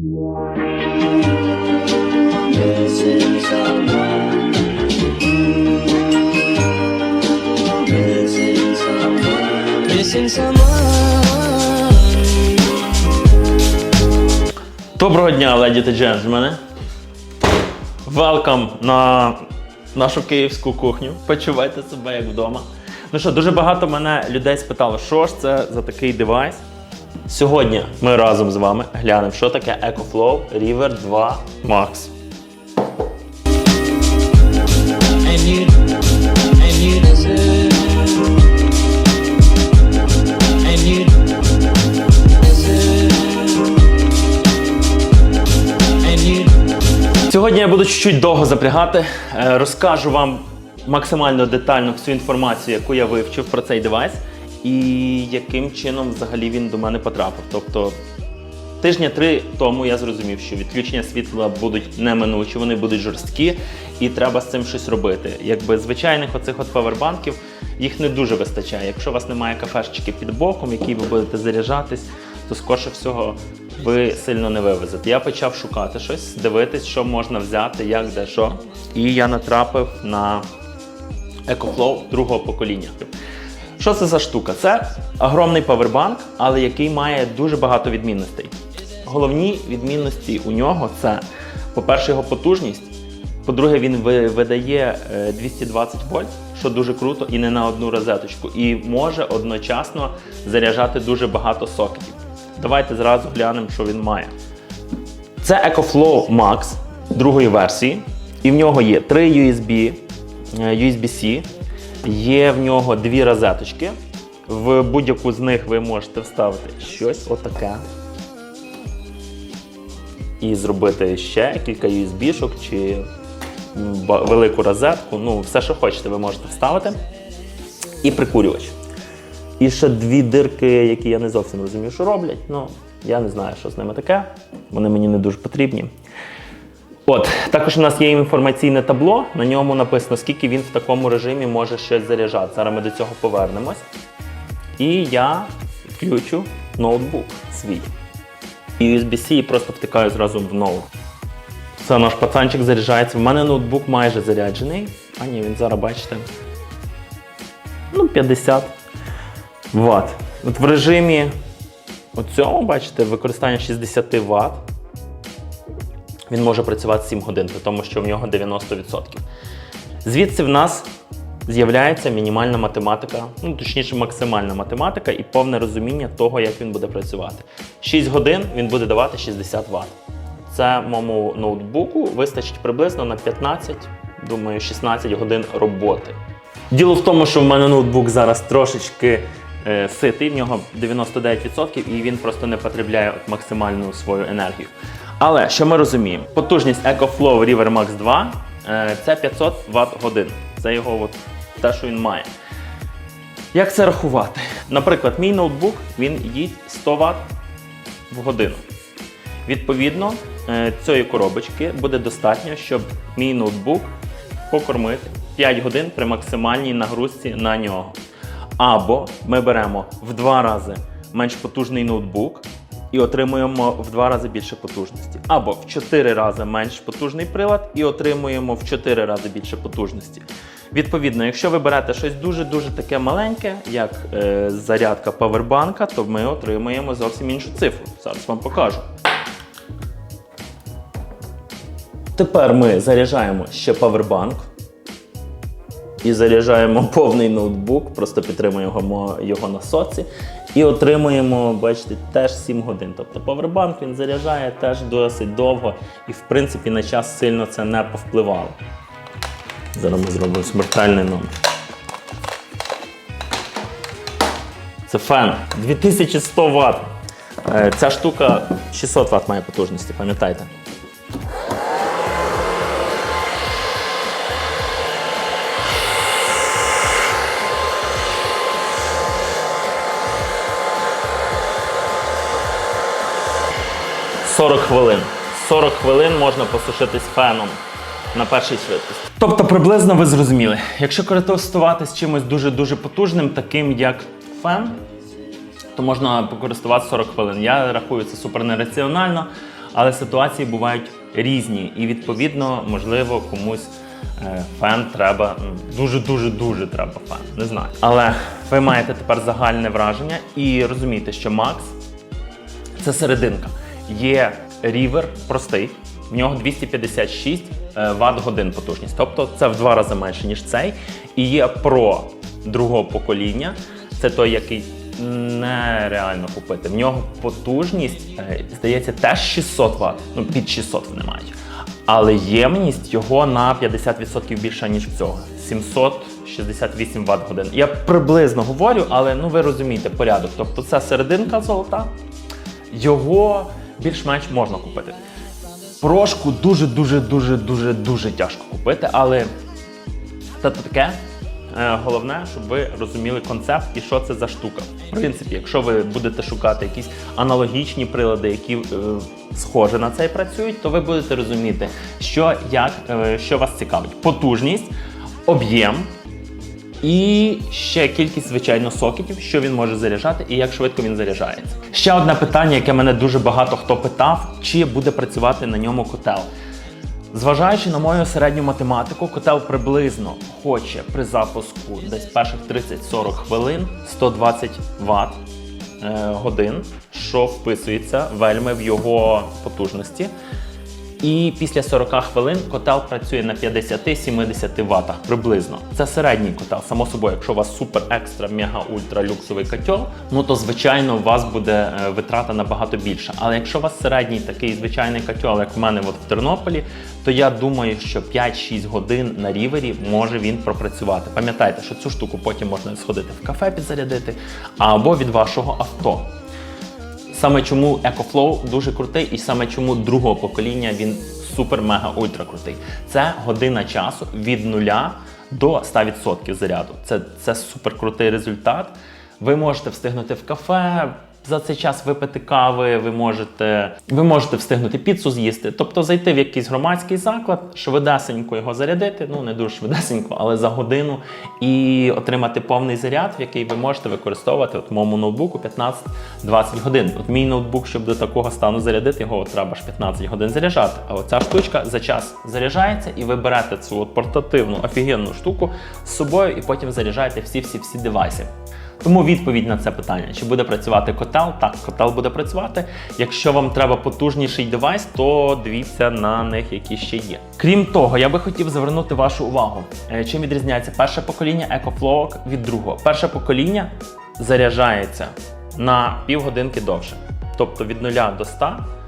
Missing someone. Доброго дня, леді та джентльмени. Велкам на нашу київську кухню. Почувайте себе як вдома. Ну що, дуже багато мене людей спитало, що ж це за такий девайс. Сьогодні ми разом з вами глянемо, що таке EcoFlow River 2 Max. Сьогодні я буду чуть-чуть довго запрягати. Е, Розкажу вам максимально детально всю інформацію, яку я вивчив про цей девайс, і яким чином взагалі він до мене потрапив. Тобто тижня три тому я зрозумів, що відключення світла будуть неминучі, вони будуть жорсткі, і треба з цим щось робити. Якби звичайних оцих от павербанків їх не дуже вистачає. Якщо у вас немає кафешечки під боком, який ви будете заряджатись, то скорше всього ви сильно не вивезете. Я почав шукати щось, дивитись, що можна взяти, як де що. І я натрапив на EcoFlow другого покоління. Що це за штука? Це огромний павербанк, але який має дуже багато відмінностей. Головні відмінності у нього це, по-перше, його потужність. По-друге, він видає е, 220 вольт, що дуже круто, і не на одну розеточку. І може одночасно заряджати дуже багато сокетів. Давайте зразу глянемо, що він має. Це EcoFlow Max другої версії. І в нього є три USB, е, USB-C, є в нього дві розеточки. В будь-яку з них ви можете вставити щось отаке. І зробити ще кілька USB-шок чи велику розетку. Ну, все, що хочете, ви можете вставити. І прикурювач. І ще дві дирки, які я не зовсім розумію, що роблять. Ну, я не знаю, що з ними таке. Вони мені не дуже потрібні. От, також у нас є інформаційне табло, на ньому написано, скільки він в такому режимі може щось заряджати. Зараз ми до цього повернемось. І я включу ноутбук свій. USB-C і просто втикаю зразу в ноут. Це наш пацанчик заряджається. В мене ноутбук майже заряджений. А ні, він зараз, бачите. Ну, 50 Вт. От в режимі оцьому, бачите, використання 60 Вт. Він може працювати 7 годин, при тому, що в нього 90%. Звідси в нас з'являється мінімальна математика, ну точніше, максимальна математика і повне розуміння того, як він буде працювати. 6 годин він буде давати 60 Вт. Це моєму ноутбуку вистачить приблизно на 15, думаю, 16 годин роботи. Діло в тому, що в мене ноутбук зараз трошечки е, ситий, в нього 99%, і він просто не потребляє максимальну свою енергію. Але що ми розуміємо? Потужність EcoFlow River Max 2 е, це 500 Вт годин. Це його от, те, що він має. Як це рахувати? Наприклад, мій ноутбук він їсть 100 Вт в годину. Відповідно, е, цієї коробочки буде достатньо, щоб мій ноутбук покормити 5 годин при максимальній нагрузці на нього. Або ми беремо в два рази менш потужний ноутбук і отримуємо в два рази більше потужності. Або в 4 рази менш потужний прилад і отримуємо в 4 рази більше потужності. Відповідно, якщо ви берете щось дуже-дуже таке маленьке, як е, зарядка павербанка, то ми отримуємо зовсім іншу цифру. Зараз вам покажу. Тепер ми заряджаємо ще павербанк і заряджаємо повний ноутбук, просто підтримуємо його на соці. І отримуємо, бачите, теж 7 годин. Тобто павербанк він заряджає теж досить довго і, в принципі, на час сильно це не повпливало. Зараз ми зробимо смертельний номер. Це фен 2100 Вт. Е, Ця штука 600 Вт має потужності, пам'ятайте. «40 хвилин. 40 хвилин можна посушитись феном на першій швидкості. Тобто, приблизно ви зрозуміли, якщо користуватись чимось дуже-дуже потужним, таким як фен, то можна покористуватися 40 хвилин. Я рахую це супер нераціонально, Але ситуації бувають різні, і відповідно, можливо, комусь е, фен треба дуже, дуже, дуже треба фен. Не знаю. Але ви маєте тепер загальне враження і розумієте, що Макс це серединка. Є рівер простий, в нього 256 е, Вт годин потужність, тобто це в два рази менше, ніж цей. І є Pro другого покоління, це той, який нереально купити. В нього потужність, е, здається, теж 600 Вт, ну під 600 вони мають. Але ємність його на 50% більша, ніж в цього. 768 Вт годин. Я приблизно говорю, але ну ви розумієте порядок. Тобто це серединка золота, його більш-менш можна купити. Прошку дуже, дуже, дуже, дуже, дуже тяжко купити, але це таке. Е, Головне, щоб ви розуміли концепт і що це за штука. В принципі, якщо ви будете шукати якісь аналогічні прилади, які е, схожі на це і працюють, то ви будете розуміти, що, як, е, що вас цікавить. Потужність, об'єм, і ще кількість, звичайно, сокетів, що він може заряджати і як швидко він заряджається. Ще одне питання, яке мене дуже багато хто питав, чи буде працювати на ньому котел. Зважаючи на мою середню математику, котел приблизно хоче при запуску десь перших 30-40 хвилин 120 Вт е, годин, що вписується вельми в його потужності. І після 40 хвилин котел працює на 50-70 ватах приблизно. Це середній котел. Само собою, якщо у вас супер екстра, мега ультра люксовий котел, ну то звичайно у вас буде е, витрата набагато більша. Але якщо у вас середній такий звичайний котел, як в мене от в Тернополі, то я думаю, що 5-6 годин на рівері може він пропрацювати. Пам'ятайте, що цю штуку потім можна сходити в кафе підзарядити або від вашого авто. Саме чому EcoFlow дуже крутий, і саме чому другого покоління він супер-мега-ультра крутий. Це година часу від нуля до 100% заряду. Це, це супер крутий результат. Ви можете встигнути в кафе. За цей час випити кави, ви можете, ви можете встигнути піцу з'їсти, тобто зайти в якийсь громадський заклад, швидесенько його зарядити, ну не дуже швидесенько, але за годину, і отримати повний заряд, в який ви можете використовувати от моєму ноутбуку 15-20 годин. От мій ноутбук, щоб до такого стану зарядити, його треба ж 15 годин заряджати. А оця штучка за час заряджається, і ви берете цю от портативну офігенну штуку з собою, і потім заряджаєте всі-всі-всі девайси. Тому відповідь на це питання: чи буде працювати котел? Так, котел буде працювати. Якщо вам треба потужніший девайс, то дивіться на них, які ще є. Крім того, я би хотів звернути вашу увагу, е, чим відрізняється перше покоління EcoFlow від другого. Перше покоління заряджається на півгодинки довше, тобто від 0 до 100 е,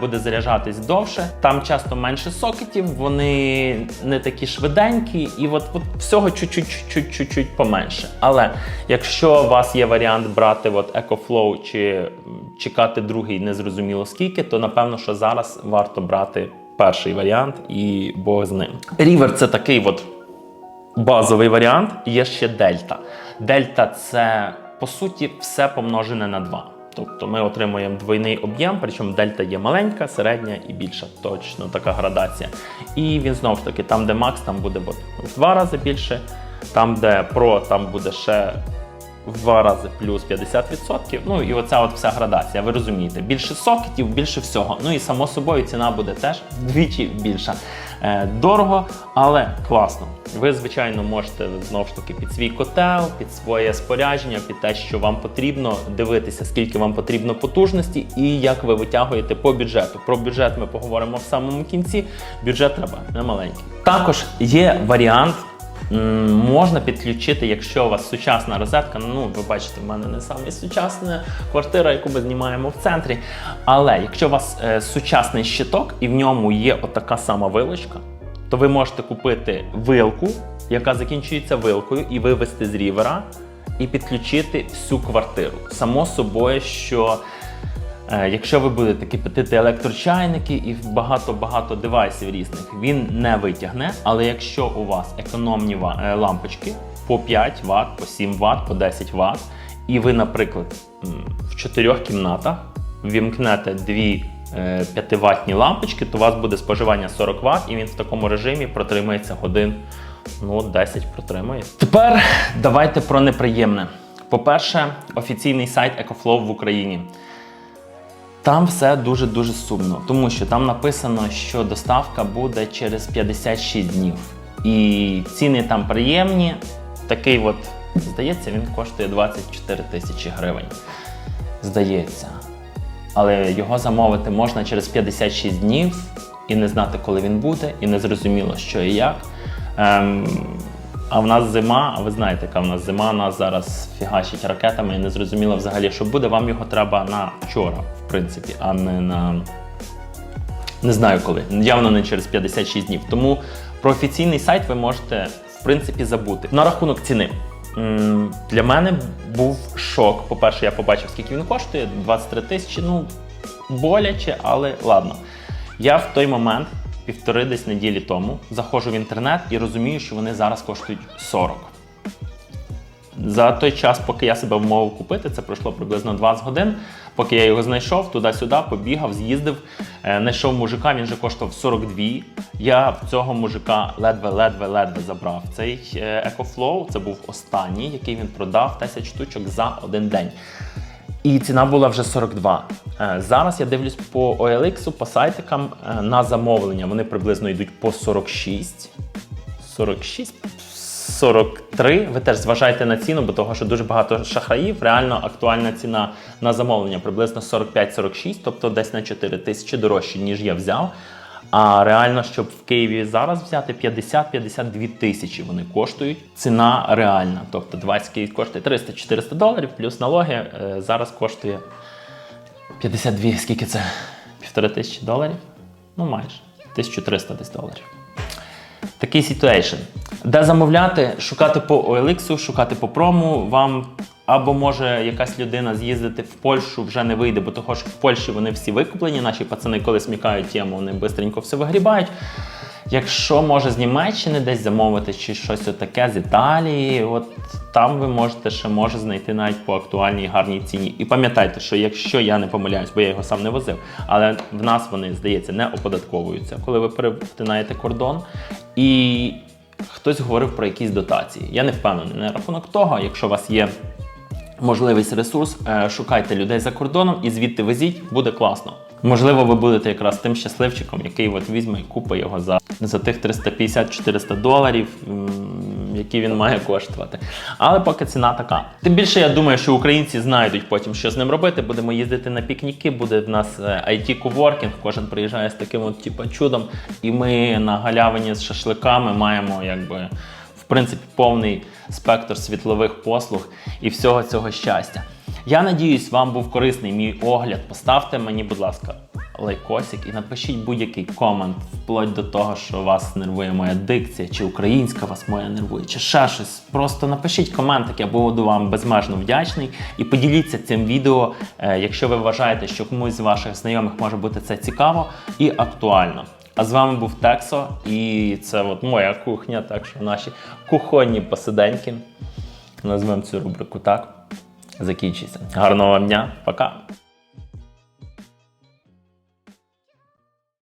буде заряджатись довше. Там часто менше сокетів, вони не такі швиденькі, і от, от всього чуть-чуть поменше. Але якщо у вас є варіант брати от EcoFlow чи чекати другий незрозуміло скільки, то напевно, що зараз варто брати перший варіант і Бог з ним. Рівер це такий от базовий варіант, є ще дельта. Дельта це по суті все помножене на 2. Тобто ми отримуємо двойний об'єм, причому дельта є маленька, середня і більша. Точно така градація. І він знову ж таки, там, де Макс, там буде в два рази більше, там, де Pro, там буде ще в два рази плюс 50%. Ну і оця от вся градація. Ви розумієте, більше сокетів, більше всього. Ну і само собою ціна буде теж вдвічі більша. Е, Дорого, але класно. Ви, звичайно, можете знову ж таки під свій котел, під своє спорядження, під те, що вам потрібно, дивитися, скільки вам потрібно потужності і як ви витягуєте по бюджету. Про бюджет ми поговоримо в самому кінці. Бюджет треба не маленький. Також є варіант. Можна підключити, якщо у вас сучасна розетка. Ну, ви бачите, в мене не саме сучасна квартира, яку ми знімаємо в центрі. Але якщо у вас е, сучасний щиток і в ньому є отака сама вилочка, то ви можете купити вилку, яка закінчується вилкою, і вивести з рівера, і підключити всю квартиру. Само собою, що Якщо ви будете кипятити електрочайники і багато-багато девайсів різних, він не витягне. Але якщо у вас економні е, лампочки по 5 Вт, по 7 Вт, по 10 Вт, і ви, наприклад, в чотирьох кімнатах вімкнете дві 5-ваттні лампочки, то у вас буде споживання 40 Вт, і він в такому режимі протримається годин ну, 10 протримає. Тепер давайте про неприємне. По-перше, офіційний сайт EcoFlow в Україні. Там все дуже дуже сумно, тому що там написано, що доставка буде через 56 днів. І ціни там приємні. Такий от, здається, він коштує 24 тисячі гривень. Здається. Але його замовити можна через 56 днів і не знати, коли він буде, і не зрозуміло, що і як. Ем, а в нас зима, а ви знаєте, яка в нас зима, нас зараз фігачить ракетами і не зрозуміло взагалі, що буде. Вам його треба на вчора, в принципі, а не на не знаю коли. Явно не через 56 днів. Тому про офіційний сайт ви можете в принципі забути. На рахунок ціни. Для мене був шок. По-перше, я побачив, скільки він коштує 23 тисячі. Ну, боляче, але ладно. Я в той момент, півтори десь неділі тому, заходжу в інтернет і розумію, що вони зараз коштують 40. За той час, поки я себе вмовив купити, це пройшло приблизно 20 годин. Поки я його знайшов, туди-сюди побігав, з'їздив, е, знайшов мужика, він вже коштував 42. Я в цього мужика ледве-ледве-ледве забрав цей е, EcoFlow. Це був останній, який він продав 10 штучок за один день. І ціна була вже 42. Е, Зараз я дивлюсь по OLX, по сайтикам е, на замовлення. Вони приблизно йдуть по 46. 46, 43. Ви теж зважайте на ціну, бо того, що дуже багато шахраїв. Реально актуальна ціна на замовлення приблизно 45-46, тобто десь на 4 тисячі дорожче, ніж я взяв. А реально, щоб в Києві зараз взяти 50-52 тисячі вони коштують. Ціна реальна. Тобто 20 Київ коштує 300-400 доларів, плюс налоги е, зараз коштує 52, скільки це? Півтори тисячі доларів? Ну майже. 1300 десь доларів. Такий ситуейшн. Де замовляти, шукати по OLX, шукати по прому. Вам або може якась людина з'їздити в Польщу, вже не вийде, бо того ж в Польщі вони всі викуплені. Наші пацани, коли смікають тему, вони швидко все вигрібають. Якщо може з Німеччини десь замовити чи щось таке з Італії, от там ви можете ще може знайти навіть по актуальній гарній ціні. І пам'ятайте, що якщо я не помиляюсь, бо я його сам не возив, але в нас вони, здається, не оподатковуються, коли ви перетинаєте кордон. І хтось говорив про якісь дотації. Я не впевнений на рахунок того, якщо у вас є можливість ресурс, е, шукайте людей за кордоном і звідти везіть, буде класно. Можливо, ви будете якраз тим щасливчиком, який от візьме і купить його за, за тих 350-400 доларів, які він має коштувати. Але поки ціна така. Тим більше я думаю, що українці знайдуть потім, що з ним робити. Будемо їздити на пікніки, буде в нас it коворкінг кожен приїжджає з таким от, типу, чудом. І ми на галявині з шашликами маємо якби принципі повний спектр світлових послуг і всього цього щастя. Я надіюсь, вам був корисний мій огляд. Поставте мені, будь ласка, лайкосик і напишіть будь-який комент, вплоть до того, що вас нервує моя дикція, чи українська вас моя нервує, чи ще щось. Просто напишіть коментик, я буду вам безмежно вдячний. І поділіться цим відео, е, якщо ви вважаєте, що комусь з ваших знайомих може бути це цікаво і актуально. А з вами був Тексо, і це от моя кухня, так що наші кухонні посиденьки. Назвемо цю рубрику так. Закінчиться. Гарного вам дня, пока!